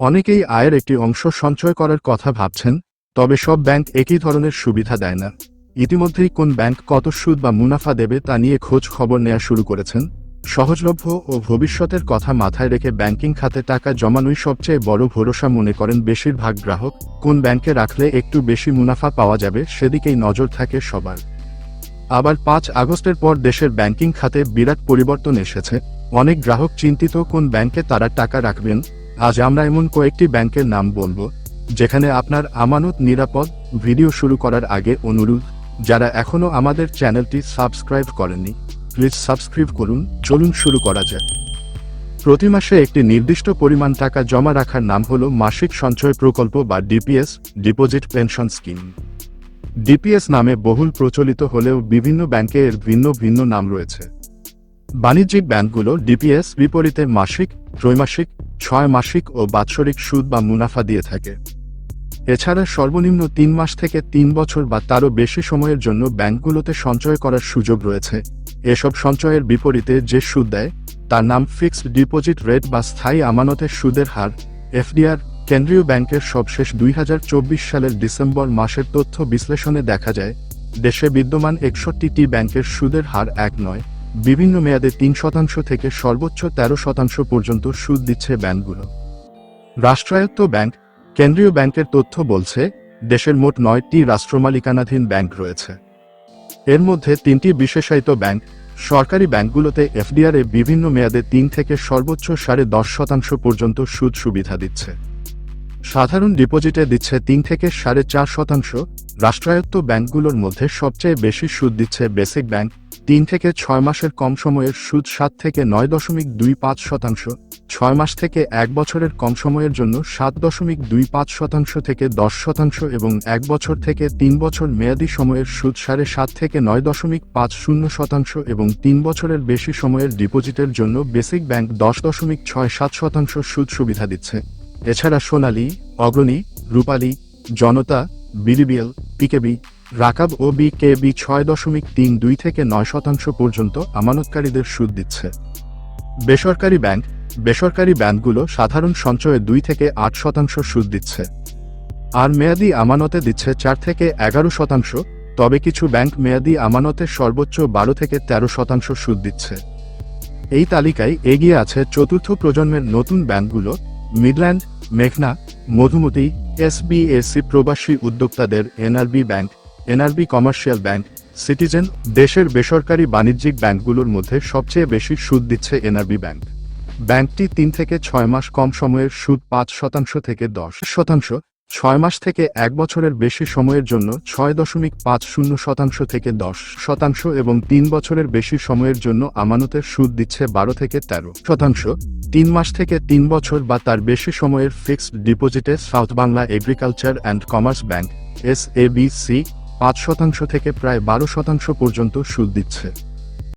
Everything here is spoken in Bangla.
অনেকেই আয়ের একটি অংশ সঞ্চয় করার কথা ভাবছেন, তবে সব ব্যাংক একই ধরনের সুবিধা দেয় না। ইতিমধ্যেই কোন ব্যাংক কত সুদ বা মুনাফা দেবে তা নিয়ে খোঁজ খবর নেওয়া শুরু করেছেন। সহজলভ্য ও ভবিষ্যতের কথা মাথায় রেখে ব্যাংকিং খাতে টাকা জমানোই সবচেয়ে বড় ভরসা মনে করেন বেশিরভাগ গ্রাহক। কোন ব্যাংকে রাখলে একটু বেশি মুনাফা পাওয়া যাবে সেদিকেই নজর থাকে সবার। আবার পাঁচ আগস্টের পর দেশের ব্যাংকিং খাতে বিরাট পরিবর্তন এসেছে। অনেক গ্রাহক চিন্তিত কোন ব্যাংকে তারা টাকা রাখবেন আজ আমরা এমন কয়েকটি ব্যাংকের নাম বলব, যেখানে আপনার আমানত নিরাপদ ভিডিও শুরু করার আগে অনুরোধ, যারা এখনও আমাদের চ্যানেলটি সাবস্ক্রাইব করেননি, প্লিজ সাবস্ক্রাইব করুন, চলুন শুরু করা যাক। প্রতি মাসে একটি নির্দিষ্ট পরিমাণ টাকা জমা রাখার নাম হল মাসিক সঞ্চয় প্রকল্প বা DPS, deposit pension scheme. DPS নামে বহুল প্রচলিত হলেও বিভিন্ন ব্যাংকে এর ভিন্ন ভিন্ন নাম রয়েছে। বাণিজ্যিক ব্যাংকগুলো ডিপিএস বিপরীতে মাসিক, ত্রৈমাসিক ছয় মাসিক ও বাৎসরিক সুদ বা মুনাফা দিয়ে থাকে। এছাড়া সর্বনিম্ন তিন মাস থেকে তিন বছর বা তারও বেশি সময়ের জন্য ব্যাংকগুলোতে সঞ্চয় করার সুযোগ রয়েছে। এসব সঞ্চয়ের বিপরীতে যে সুদ দেয়, তার নাম ফিক্সড ডিপোজিট রেট বা স্থায়ী আমানতের সুদের হার। এফডিআর, কেন্দ্রীয় ব্যাংকের সবশেষ দুই হাজার চব্বিশ সালের ডিসেম্বর মাসের তথ্য বিশ্লেষণে দেখা যায়, দেশে বিদ্যমান একষট্টিটি ব্যাংকের সুদের হার এক নয়। বিভিন্ন মেয়াদে তিন শতাংশ থেকে সর্বোচ্চ তেরো শতাংশ পর্যন্ত সুদ দিচ্ছে ব্যাংকগুলো। রাষ্ট্রায়ত্ত ব্যাংক, কেন্দ্রীয় ব্যাংকের তথ্য বলছে, দেশের মোট নয়টি রাষ্ট্রমালিকানাধীন ব্যাংক রয়েছে। এর মধ্যে তিনটি বিশেষায়িত ব্যাংক, সরকারি ব্যাংকগুলোতে এফডিআরে বিভিন্ন মেয়াদে তিন থেকে সর্বোচ্চ সাড়ে দশ শতাংশ পর্যন্ত সুদ সুবিধা দিচ্ছে। সাধারণ ডিপোজিটে দিচ্ছে তিন থেকে সাড়ে চার শতাংশ, রাষ্ট্রায়ত্ত ব্যাংকগুলোর মধ্যে সবচেয়ে বেশি সুদ দিচ্ছে বেসিক ব্যাংক, তিন থেকে ছয় মাসের কম সময়ের সুদ সাত থেকে নয় দশমিক দুই পাঁচ শতাংশ, ছয় মাস থেকে এক বছরের কম সময়ের জন্য সাত দশমিক দুই পাঁচ শতাংশ থেকে দশ শতাংশ এবং এক বছর থেকে তিন বছর মেয়াদি সময়ের সুদ সাড়ে সাত থেকে নয় দশমিক পাঁচ শূন্য শতাংশ এবং তিন বছরের বেশি সময়ের ডিপোজিটের জন্য বেসিক ব্যাংক দশ দশমিক ছয় সাত শতাংশ সুদ সুবিধা দিচ্ছে। এছাড়া সোনালী, অগ্রণী, রূপালী, জনতা বিডিবিএল পিকেবি, রাকাব ও বিকেবি ছয় দশমিক তিন দুই থেকে নয় শতাংশ পর্যন্ত আমানতকারীদের সুদ দিচ্ছে। বেসরকারি ব্যাংক, বেসরকারি ব্যাংকগুলো সাধারণ সঞ্চয়ে দুই থেকে আট শতাংশ সুদ দিচ্ছে। আর মেয়াদি আমানতে দিচ্ছে চার থেকে এগারো শতাংশ, তবে কিছু ব্যাংক মেয়াদি আমানতে সর্বোচ্চ বারো থেকে তেরো শতাংশ সুদ দিচ্ছে। এই তালিকায় এগিয়ে আছে চতুর্থ প্রজন্মের নতুন ব্যাংকগুলো মিডল্যান্ড, মেঘনা, মধুমতি এসবিএসি প্রবাসী উদ্যোক্তাদের NRB bank, NRB commercial bank, citizen, দেশের বেসরকারি বাণিজ্যিক ব্যাংকগুলোর মধ্যে সবচেয়ে বেশি সুদ দিচ্ছে এনআরবি ব্যাংক। ব্যাংকটি তিন থেকে ছয় মাস কম সময়ের সুদ পাঁচ শতাংশ থেকে দশ শতাংশ ছয় মাস থেকে এক বছরের বেশি সময়ের জন্য ছয় দশমিক পাঁচ শূন্য শতাংশ থেকে দশ শতাংশ এবং তিন বছরের বেশি সময়ের জন্য আমানতের সুদ দিচ্ছে বারো থেকে তেরো শতাংশ। তিন মাস থেকে তিন বছর বা তার বেশি সময়ের ফিক্সড ডিপোজিটে south Bangla agriculture and commerce bank, S A B C, পাঁচ শতাংশ থেকে প্রায় বারো শতাংশ পর্যন্ত সুদ দিচ্ছে।